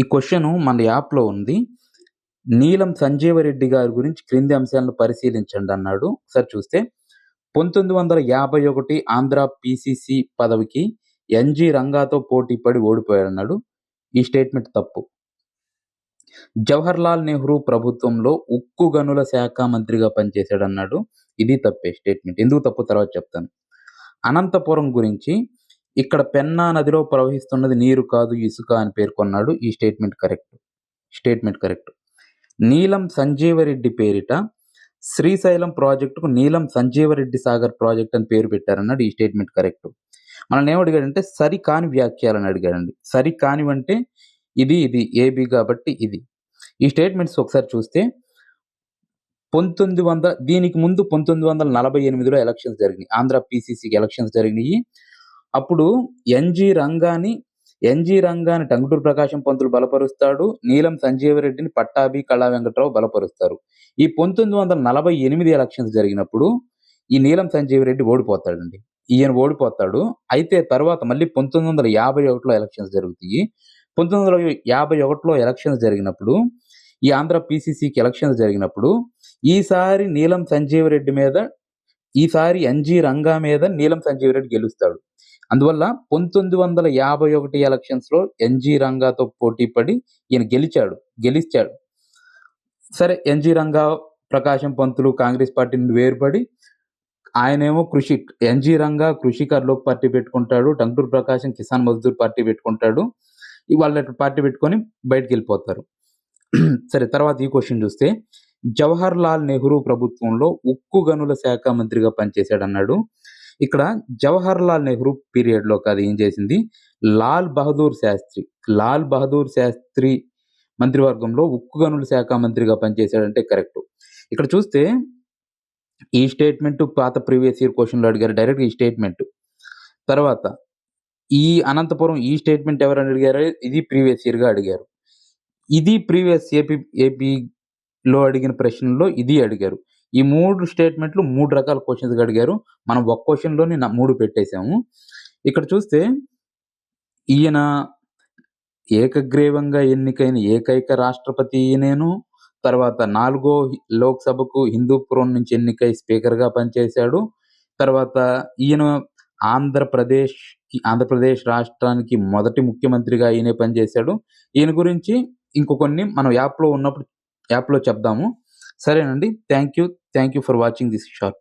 ఈ క్వశ్చన్ మన యాప్‌లో ఉంది. నీలం సంజీవరెడ్డి గారి గురించి క్రింది అంశాలను పరిశీలించండి అన్నాడు. ఒకసారి చూస్తే 1951 ఆంధ్ర పిసిసి పదవికి ఎన్జి రంగాతో పోటీ పడి ఓడిపోయాడన్నాడు. ఈ స్టేట్మెంట్ తప్పు. జవహర్లాల్ నెహ్రూ ప్రభుత్వంలో ఉక్కు గనుల శాఖ మంత్రిగా పనిచేశాడన్నాడు. ఇది తప్పే స్టేట్మెంట్. ఎందుకు తప్పు తర్వాత చెప్తాను. అనంతపురం గురించి ఇక్కడ పెన్నా నదిలో ప్రవహిస్తున్నది నీరు కాదు ఇసుక అని పేర్కొన్నాడు. ఈ స్టేట్మెంట్ కరెక్ట్. Statement correct. నీలం సంజీవరెడ్డి పేరిట శ్రీశైలం ప్రాజెక్టుకు నీలం సంజీవరెడ్డి సాగర్ ప్రాజెక్ట్ అని పేరు పెట్టారన్నాడు. ఈ స్టేట్మెంట్ కరెక్ట్. మనల్ని ఏమడిగాడంటే సరికాని వ్యాఖ్యలని అడిగాడండి. సరి కానివంటే ఇది ఇది ఏబి కాబట్టి ఇది. ఈ స్టేట్మెంట్స్ ఒకసారి చూస్తే 1900 దీనికి ముందు 1948లో ఎలక్షన్స్ జరిగినాయి. ఆంధ్ర పీసీసీకి ఎలక్షన్స్ జరిగినాయి. అప్పుడు ఎన్జి రంగాని ఎన్జి రంగాని టంగుటూరు ప్రకాశం పంతులు బలపరుస్తాడు. నీలం సంజీవరెడ్డిని పట్టాభి, కళా వెంకట్రావు బలపరుస్తారు. ఈ 1948 ఎలక్షన్స్ జరిగినప్పుడు ఈ నీలం సంజీవరెడ్డి ఓడిపోతాడండి. ఈయన ఓడిపోతాడు. అయితే తర్వాత మళ్ళీ 1951లో ఎలక్షన్స్ జరుగుతాయి. 1951లో ఎలక్షన్స్ జరిగినప్పుడు ఈ ఆంధ్ర పిసిసికి ఎలక్షన్స్ జరిగినప్పుడు ఈసారి నీలం సంజీవరెడ్డి మీద ఈసారి ఎన్జి రంగా మీద నీలం సంజీవరెడ్డి గెలుస్తాడు. అందువల్ల 1951 ఎలక్షన్స్‌లో ఎన్జి రంగాతో పోటీ పడి ఈయన గెలిచాడు. గెలిచాడు. సరే ఎన్జి రంగా, ప్రకాశం పంతులు కాంగ్రెస్ పార్టీ నుండి వేరుపడి ఆయనేమో కృషి ఎన్జి రంగా కృషి లోక్ పార్టీ పెట్టుకుంటాడు. టంగుటూరి ప్రకాశం కిసాన్ మజ్దూర్ పార్టీ పెట్టుకుంటాడు. వాళ్ళ పార్టీ పెట్టుకొని బయటికెళ్ళిపోతారు. సరే తర్వాత ఈ క్వశ్చన్ చూస్తే జవహర్ లాల్ నెహ్రూ ప్రభుత్వంలో ఉక్కు గనుల శాఖ మంత్రిగా పనిచేశాడన్నాడు. ఇక్కడ జవహర్ లాల్ నెహ్రూ పీరియడ్‌లో కాదు ఏం చేసింది లాల్ బహదూర్ శాస్త్రి. లాల్ బహదూర్ శాస్త్రి మంత్రివర్గంలో ఉక్కు గనుల శాఖ మంత్రిగా పనిచేశాడంటే కరెక్ట్. ఇక్కడ చూస్తే ఈ స్టేట్మెంట్ పాత ప్రీవియస్ ఇయర్ క్వశ్చన్‌లో అడిగారు. డైరెక్ట్ ఈ స్టేట్మెంట్. తర్వాత ఈ అనంతపురం ఈ స్టేట్మెంట్ ఎవరని అడిగారు? ఇది ప్రీవియస్ ఇయర్‌గా అడిగారు. ఇది ప్రీవియస్ ఏపీ ఏపీలో అడిగిన ప్రశ్నల్లో ఇది అడిగారు. ఈ మూడు స్టేట్మెంట్‌లు మూడు రకాల క్వశ్చన్స్ అడిగారు. మనం ఒక క్వశ్చన్లోని మూడు పెట్టేశాము ఇక్కడ చూస్తే ఈయన ఏకగ్రీవంగా ఎన్నికైన ఏకైక రాష్ట్రపతి ఈయనేను. తర్వాత నాలుగో లోక్‌సభకు హిందూపురం నుంచి ఎన్నికై స్పీకర్‌గా పనిచేశాడు. తర్వాత ఈయన ఆంధ్రప్రదేశ్‌కి ఆంధ్రప్రదేశ్ రాష్ట్రానికి మొదటి ముఖ్యమంత్రిగా ఈయనే పనిచేశాడు. ఈయన గురించి ఇంకొన్ని మనం యాప్‌లో ఉన్నప్పుడు యాప్‌లో చెప్దాము. సరేనండి. Thank you. Thank you for watching this short.